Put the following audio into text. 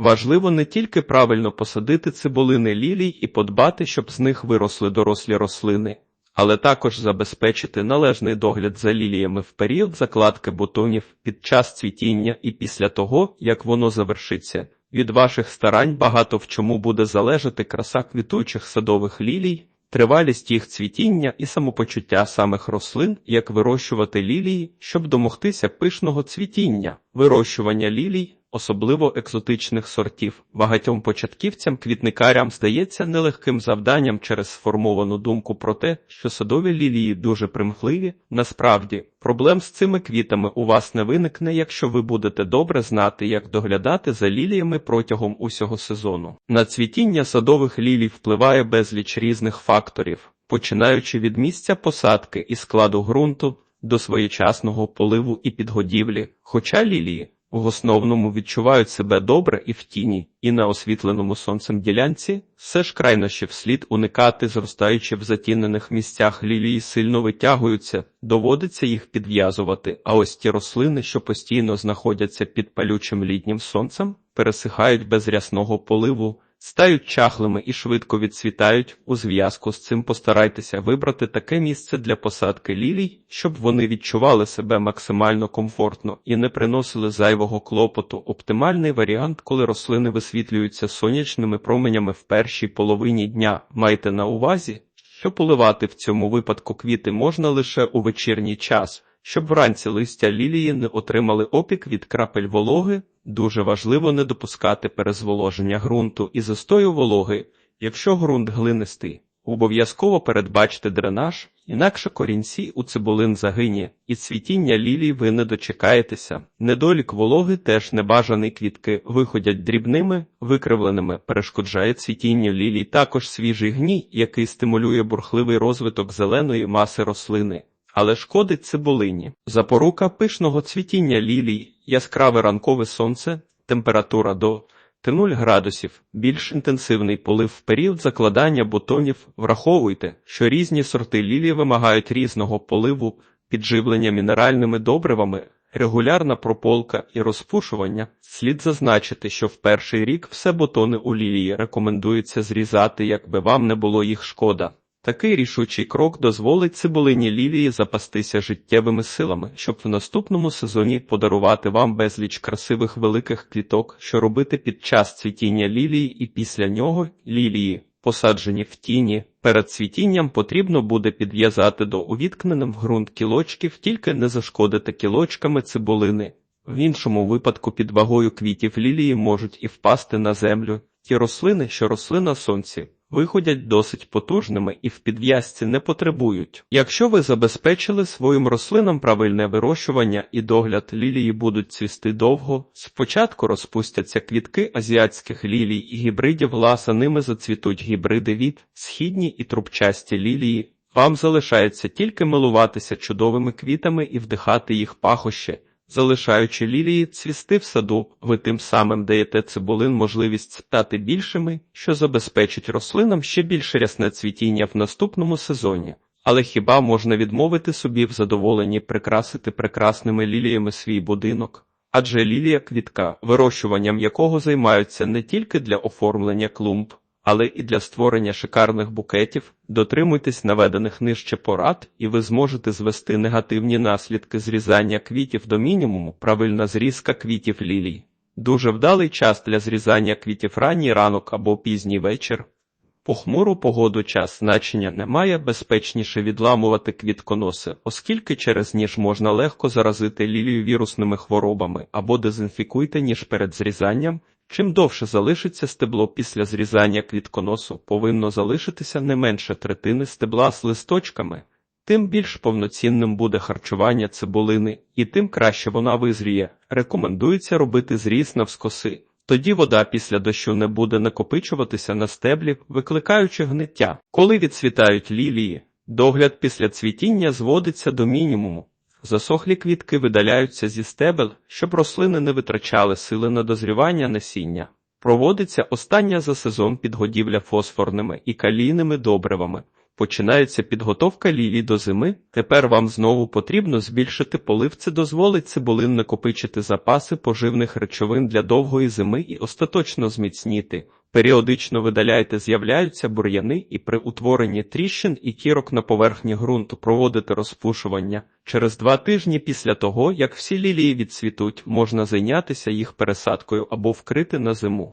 Важливо не тільки правильно посадити цибулини лілій і подбати, щоб з них виросли дорослі рослини, але також забезпечити належний догляд за ліліями в період закладки бутонів під час цвітіння і після того, як воно завершиться. Від ваших старань багато в чому буде залежати краса квітучих садових лілій, тривалість їх цвітіння і самопочуття самих рослин, як вирощувати лілії, щоб домогтися пишного цвітіння, вирощування лілій, особливо екзотичних сортів. Багатьом початківцям квітникарям здається нелегким завданням через сформовану думку про те, що садові лілії дуже примхливі. Насправді, проблем з цими квітами у вас не виникне, якщо ви будете добре знати, як доглядати за ліліями протягом усього сезону. На цвітіння садових лілій впливає безліч різних факторів, починаючи від місця посадки і складу ґрунту до своєчасного поливу і підгодівлі, хоча лілії в основному відчувають себе добре і в тіні, і на освітленому сонцем ділянці все ж крайнощі вслід уникати, зростаючи в затінених місцях. Лілії сильно витягуються, доводиться їх підв'язувати, а ось ті рослини, що постійно знаходяться під палючим літнім сонцем, пересихають без рясного поливу, стають чахлими і швидко відцвітають. У зв'язку з цим постарайтеся вибрати таке місце для посадки лілій, щоб вони відчували себе максимально комфортно і не приносили зайвого клопоту. Оптимальний варіант, коли рослини висвітлюються сонячними променями в першій половині дня. Майте на увазі, що поливати в цьому випадку квіти можна лише у вечірній час. Щоб вранці листя лілії не отримали опік від крапель вологи, дуже важливо не допускати перезволоження ґрунту і застою вологи. Якщо ґрунт глинистий, обов'язково передбачте дренаж, інакше корінці у цибулин загині, і цвітіння лілій ви не дочекаєтеся. Недолік вологи теж небажаний квітки виходять дрібними, викривленими, перешкоджає цвітінню лілій також свіжий гній, який стимулює бурхливий розвиток зеленої маси рослини але шкодить цибулині. Запорука пишного цвітіння лілій, яскраве ранкове сонце, температура до 0 градусів, більш інтенсивний полив в період закладання бутонів. Враховуйте, що різні сорти лілії вимагають різного поливу, підживлення мінеральними добривами. Регулярна прополка і розпушування слід зазначити, що в перший рік все бутони у лілії рекомендується зрізати, якби вам не було їх шкода. Такий рішучий крок дозволить цибулині лілії запастися життєвими силами, щоб в наступному сезоні подарувати вам безліч красивих великих квіток, що робити під час цвітіння лілії і після нього лілії, посаджені в тіні. Перед цвітінням потрібно буде підв'язати до увіткненим в ґрунт кілочків, тільки не зашкодити кілочками цибулини. В іншому випадку під вагою квітів лілії можуть і впасти на землю. Ті рослини, що росли на сонці, виходять досить потужними і в підв'язці не потребують. Якщо ви забезпечили своїм рослинам правильне вирощування і догляд лілії будуть цвісти довго, спочатку розпустяться квітки азіатських лілій і гібридів ласа, ними зацвітуть гібриди від східні і трубчасті лілії. Вам залишається тільки милуватися чудовими квітами і вдихати їх пахощі. Залишаючи лілії цвісти в саду, ви тим самим даєте цибулин можливість стати більшими, що забезпечить рослинам ще більше рясне цвітіння в наступному сезоні. Але хіба можна відмовити собі в задоволенні прикрасити прекрасними ліліями свій будинок? Адже лілія квітка, вирощуванням якого займаються не тільки для оформлення клумб, але і для створення шикарних букетів, дотримуйтесь наведених нижче порад, і ви зможете звести негативні наслідки зрізання квітів до мінімуму, правильна зрізка квітів лілій. Дуже вдалий час для зрізання квітів ранній ранок або пізній вечір. Похмуру погоду час значення немає, безпечніше відламувати квітконоси, оскільки через ніж можна легко заразити лілію вірусними хворобами або дезінфікуйте ніж перед зрізанням, Чим довше залишиться стебло після зрізання квітконосу, повинно залишитися не менше третини стебла з листочками, тим більш повноцінним буде харчування цибулини, і тим краще вона визріє. Рекомендується робити зріз навскоси. Тоді вода після дощу не буде накопичуватися на стеблі, викликаючи гниття. Коли відцвітають лілії, догляд після цвітіння зводиться до мінімуму. Засохлі квітки видаляються зі стебел, щоб рослини не витрачали сили на дозрівання насіння. Проводиться остання за сезон підгодівля фосфорними і калійними добривами. Починається підготовка лілій до зими. Тепер вам знову потрібно збільшити полив. Це дозволить цибулин накопичити запаси поживних речовин для довгої зими і остаточно зміцніти. Періодично видаляйте, з'являються бур'яни і при утворенні тріщин і кірок на поверхні ґрунту проводити розпушування. Через два тижні після того, як всі лілії відцвітуть, можна зайнятися їх пересадкою або вкрити на зиму.